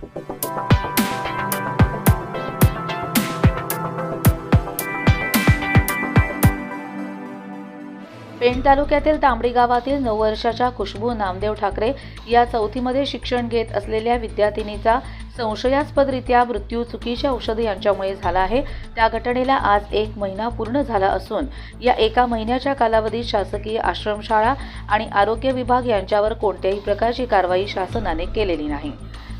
पेण तालुक्यातील तांबडी गावातील नऊ वर्षाच्या खुशबू नामदेव ठाकरे या चौथीमध्ये शिक्षण घेत असलेल्या विद्यार्थिनीचा संशयास्पदरित्या मृत्यू चुकीच्या औषध यांच्यामुळे झाला आहे. त्या घटनेला आज एक महिना पूर्ण झाला असून या एका महिन्याच्या कालावधीत शासकीय आश्रमशाळा आणि आरोग्य विभाग यांच्यावर कोणत्याही प्रकारची कारवाई शासनाने केलेली नाही.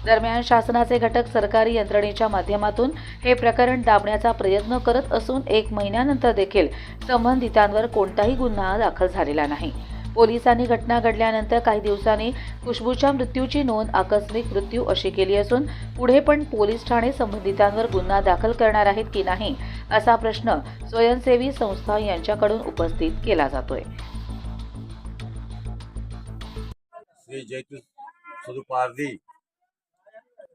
दरम्यान शासनाचे घटक सरकारी यंत्रणेच्या माध्यमातून हे प्रकरण दाबण्याचा प्रयत्न करत असून एक महिन्यानंतर देखील संबंधितांवर कोणताही गुन्हा दाखल झालेला नाही. पोलिसांनी घटना घडल्यानंतर काही दिवसांनी खुशबूच्या मृत्यूची नोंद आकस्मिक मृत्यू अशी केली असून पुढे पण पोलीस ठाणे संबंधितांवर गुन्हा दाखल करणार आहेत की नाही असा प्रश्न स्वयंसेवी संस्था यांच्याकडून उपस्थित केला जातोय. श्री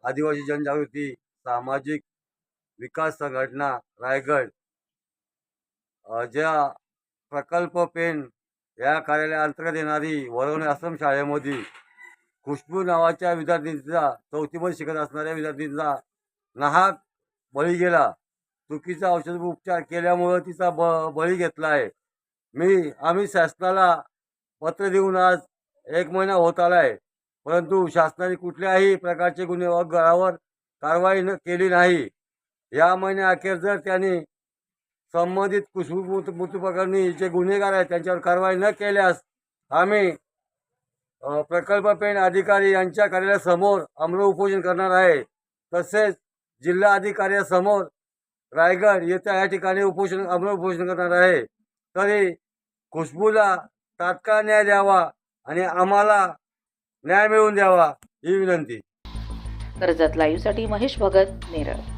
आदिवासी जनजागृती सामाजिक विकास संघटना रायगड ज्या प्रकल्प पेन या कार्यालयाअंतर्गत येणारी वरवणे आश्रम शाळेमध्ये खुशबू नावाच्या विद्यार्थींचा चौथीमध्ये शिकत असणाऱ्या विद्यार्थींचा नाहक बळी गेला. चुकीचा औषध उपचार केल्यामुळं तिचा ब बळी घेतला आहे. मी आम्ही शासनाला पत्र देऊन आज एक महिना होत आला आहे परंतु शासनाने कुठल्याही प्रकारचे गुन्हेगारावर कारवाई न केली नाही. या महिन्याअखेर जर त्यांनी संबंधित कुशबू मृत्यू प्रकरणी जे गुन्हेगार आहेत त्यांच्यावर कारवाई न केल्यास आम्ही प्रकल्पपेण प्रकल्प अधिकारी यांच्या कार्यालयासमोर आम्र उपोषण करणार आहे. तसेच जिल्हा अधिकाऱ्यासमोर रायगड येत्या या ठिकाणी उपोषण आम्र उपोषण करणार आहे. तरी खुशबूला तात्काळ न्याय द्यावा आणि आम्हाला न्याय मिळवून द्यावा. ही विनंती. कर्जत लाईव्हसाठी महेश भगत नेरळ.